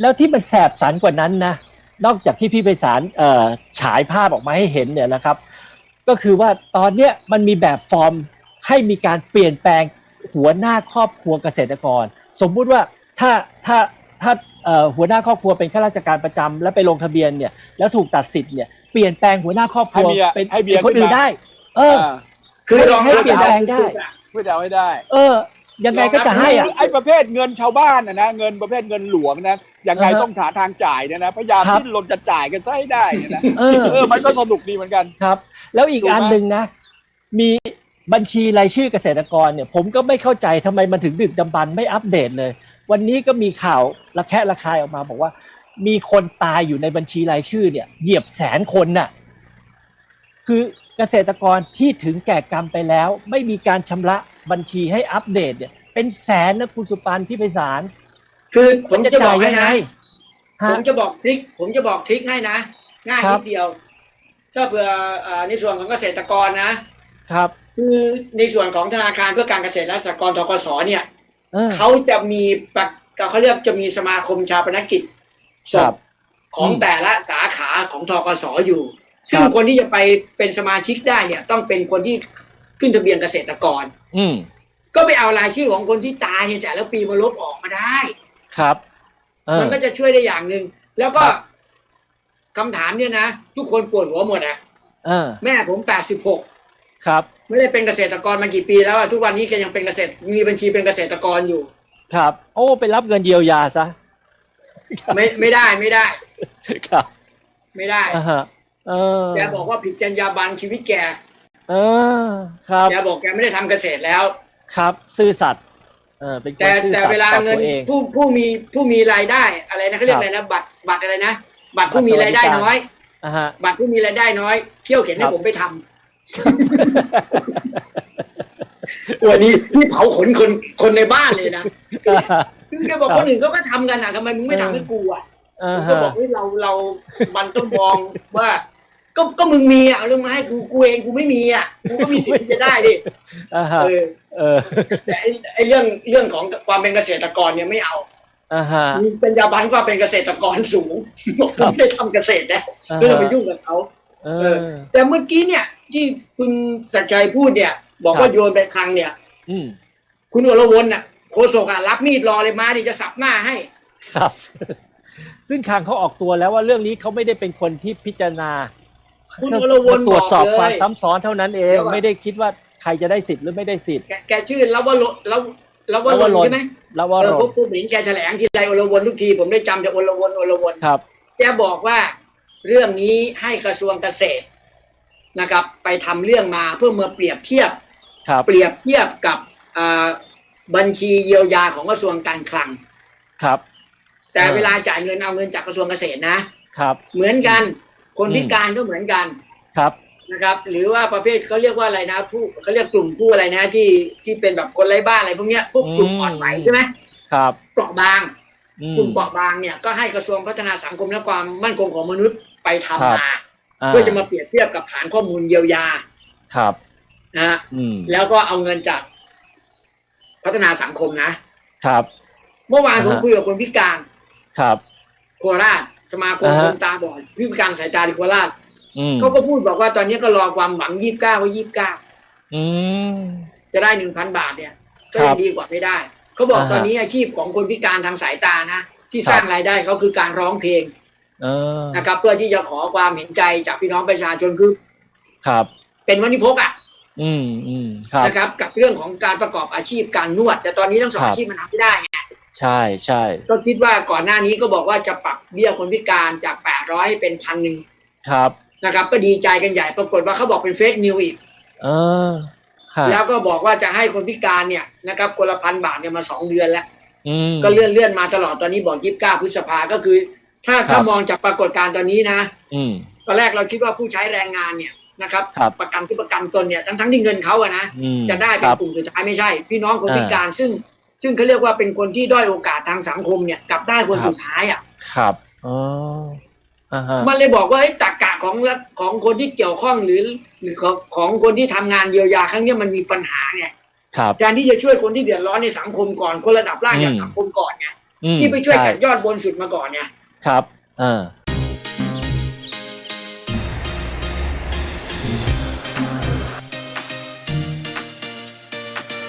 แล้วที่มันแสบสันกว่านั้นนะ นอกจากที่พี่ไพศาลเอ่อฉายภาพออกมาให้เห็นเนี่ยนะครับ ก็คือว่าตอนเนี้ยมันมีแบบฟอร์มให้มีการเปลี่ยนแปลงหัวหน้าครอบครัวเกษตรกร สมมุติว่าถ้าถ้าถ้าเอ่อหัวหน้าครอบครัวเป็นข้าราชการประจำแล้วไปลงทะเบียนเนี่ยแล้วถูกตัดสิทธิ์เนี่ยเปลี่ยนแปลงหัวหน้าครอบครัวให้เมียเป็นให้เมียเป็นคนอื่นขึ้นมาได้ เอออ่าคือรองให้รับเปลี่ยนแปลงได้สุๆอะเพื่อจะเอาให้ได้ เออ ยังไงก็จะให้อะ ไอ้ประเภทเงินชาวบ้านนะนะเงินประเภทเงินหลวงนะยังไงอ่าฮะต้องหาทางจ่ายเนี่ยนะพยายามครับที่ลนจะจ่ายกันซะให้ได้เนี่ยนะเออ เออมันก็สนุกดีเหมือนกัน ครับ แล้วอีกถูกไหม อันหนึ่งนะ มีบัญชีรายชื่อเกษตรกรเนี่ย ผมก็ไม่เข้าใจทำไมมันถึงดึกดำบรรพ์ไม่อัปเดตเลย วันนี้ก็มีข่าวระแคะระคายออกมาบอกว่า มีคนตายอยู่ในบัญชีรายชื่อเนี่ย เหยียบแสนคนน่ะ คือเกษตรกรที่ถึงแก่กรรมไปแล้ว ไม่มีการชำระ บัญชีให้อัปเดตเนี่ยเป็นแสนนะคุณสุปานพี่ไพศาลคือผมจะบอกให้ยังไงนะฮะผมจะบอกทริคผมจะบอกทริคให้นะง่ายครันิบดเดียวถ้าเผื่อเอ่อในส่วนของเกษตรกรนะครับคือในส่วนของธนาคารเพื่อการเกษตรและสหกรณ์ทกสเนี่ยเออเขาจะมีปะเขาเรียกจะมีสมาคมชาปนกิจศครัพบของอืมแต่ละสาขาของทกสอยู่ ซึ่งครับคนที่จะไปเป็นสมาชิกได้เนี่ย ต้องเป็นคนที่ ขึ้นทะเบียนเกษตรกร อืมก็ไปเอารายชื่อของคนที่ตายเนี่ยแต่ละปีมาลบออกมาได้ ครับเออ มันก็จะช่วยได้อย่างหนึ่งแล้วก็ครับ คำถามเนี่ยนะทุกคนปวดหัวหมดอะเออ แม่ผมแปดสิบหกครับ ไม่ได้เป็นเกษตรกรมากี่ปีแล้วอะทุกวันนี้แกยังเป็นเกษตรมีบัญชีเป็นเกษตรกรอยู่ ครับ โอ้ ไปรับเงินเยียวยาซะ ไม่ไม่ได้ไม่ได้ ครับ ไม่ได้อ่าฮะ เออ แกบอกว่าผิดจรรยาบรรณชีวิตแก เออ ครับแกบอกแกไม่ได้ทำเกษตรแล้ว ครับ ซื่อสัตย์เออเป็นคนแต่ซื่อแต่สัตย์เวลาต่อเงินตัวเองผู้ผู้มีผู้มีรายได้ อะไรนะเขาเรียกครับอะไรนะบัตรบัตรอะไรนะบัตรผู้มีบัตรสวัราสยดิได้การน้อยอ่าฮะบัตรผู้มีรายได้น้อย เที่ยวเข็นให้ครับผมไปทำวันนี้นี่เผาขนคนคนในบ้านเลยนะคือแกบอกคนอื่นเขาก็ทำกันอะทำไมมึงไม่ทำให้กูอะอ่าผมก็ฮะบอกเฮ้ยเราเรามันต้องมองว่า ก็ก็มึงมีอะเอาเรื่องมาให้กูกูเองกูไม่มีอะกูก็มีสิทธิ์ที่จะได้ดิอ่าฮะเออเออแต่ไอ้ไอ้เรื่องเรื่องของความเป็นเกษตรกรเนี่ยไม่เอาอ่าฮะมีจรรยาบรรณว่าเป็นเกษตรกรสูงบอกครับไม่ได้ทำเกษตรแล้วอ่าไม่ต้องฮะไปยุ่งกับเขาเอเอออ แต่เมื่อกี้เนี่ย ที่คุณสัจชัยพูดเนี่ย บอกครัว่าบโยนไปครั้งเนี่ย อืมคุณอรวนน่ะโคศกอะรับมีดรอเลยมาดิจะสับหน้าให้ ครับ ซึ่งทางเขาออกตัวแล้วว่าเรื่องนี้เขาไม่ได้เป็นคนที่พิจารณา คุณอรวนตรวจสอบบอกเลยความซ้ำซ้อนเท่านั้นเอง เดี๋ยวก่อน ไม่ได้คิดว่าใครจะได้สิทธิ์หรือไม่ได้สิทธิ์แกแกชื่อลวรลวลวลวรรนใช่ไหมแล้วว่าเออเราพวกผู้หญิงแกแถลงทีไรอรวนทุกทีผมได้จำแต่อรวนอรวน ครับแกบอกว่าเรื่องนี้ให้กระทรวงเกษตรนะครับ ไปทำเรื่องมาเพื่อมาเปรียบเทียบ ครับเปรียบเทียบกับอ่าบัญชีเยียวยาของกระทรวงการคลัง ครับ แต่อ่า เวลาจ่ายเงินเอาเงินจากกระทรวงเกษตรนะ ครับ เหมือนกัน คนอืมพิการก็เหมือนกันครับนะครับ หรือว่าประเภทเขาเรียกว่าอะไรนะผู้เขาเรียกกลุ่มผู้อะไรนะที่ที่เป็นแบบคนไร้บ้านอะไรพวกเนี้ยพวกกลุ่มอ่อนไหวใช่ไหมครับเปราะบางอืมกลุ่มเปราะบางเนี่ยก็ให้กระทรวงพัฒนาสังคมและความมั่นคงของมนุษย์ไปทำครับมาอ่าเพื่อจะมาเปรียบเทียบกับฐานข้อมูลเยียวยาครับนะฮะอืมแล้วก็เอาเงินจากพัฒนาสังคมนะครับ เมื่อวานผมอ่าฮะคุยกับคนพิการครับ โคราช สมาคมอ่าคฮะนตาบอดพิการสายตาที่โคราชอืมเขาก็พูดบอกว่าตอนนี้ก็รอความหวังยี่สิบเก้าก็ยี่สิบเก้าอืมจะได้หนึ่งพันบาทเนี่ย ก็ครัยับงดีกว่าไม่ได้ เขาบอกอ่าฮะตอนนี้อาชีพของคนพิการทางสายตานะ ที่ครับสร้างรายได้เขาคือการร้องเพลงเออนะครับ เพื่อที่จะขอความเห็นใจจากพี่น้องประชาชนคือ ครับ เป็นวันิพกอะ อืมอืมครับนะครับ กับเรื่องของการประกอบอาชีพการนวด แต่ตอนนี้ทั้งสองครับอาชีพมันทำไม่ได้ไง ใช่ใช่ก็คิดว่าก่อนหน้านี้ก็บอกว่าจะปรับเบี้ยคนพิการจาก800ให้เป็นพันหนึ่งครับนะครับ ก็ดีใจกันใหญ่ปรากฏว่าเขาบอกเป็นเฟกนิวอีก เออฮะแล้วก็บอกว่าจะให้คนพิการเนี่ยนะครับคนละพันบาทเนี่ยมาสองเดือนแล้วอืมก็เลื่อนเลื่อนมาตลอดตอนนี้บอกยี่สิบเก้าพฤษภาก็คือ ถ้าครับถ้ามองจากปรากฏการณ์ตอนนี้นะอืมตอนแรกเราคิดว่าผู้ใช้แรงงานเนี่ยนะครับครับ ประกันที่ประกันตนเนี่ยทั้งทั้งที่เงินเขาอะนะอืมจะได้คเป็นรับกลุ่มสุดท้ายไม่ใช่ พี่น้องคนอ่าพิการซึ่ง ซึ่งเขาเรียกว่าเป็นคนที่ด้อยโอกาสทางสังคมเนี่ยกลับได้คนครับสุดท้ายอะ ครับอ๋ออ่าฮะมันเลยบอกว่าไอ้ตรกกะของรัฐของคนที่เกี่ยวข้องหรือหรือของของคนที่ทำงานเยียวยาครั้งเนี้ยมันมีปัญหาไงครับแทนที่จะช่วยคนที่เดือดร้อนในสังคมก่อนคนระดับล่างอืมอย่างสังคมก่อนไงอืมพี่ไปช่วยใจัดยอดบนสุดมาก่อนไงครับ เออ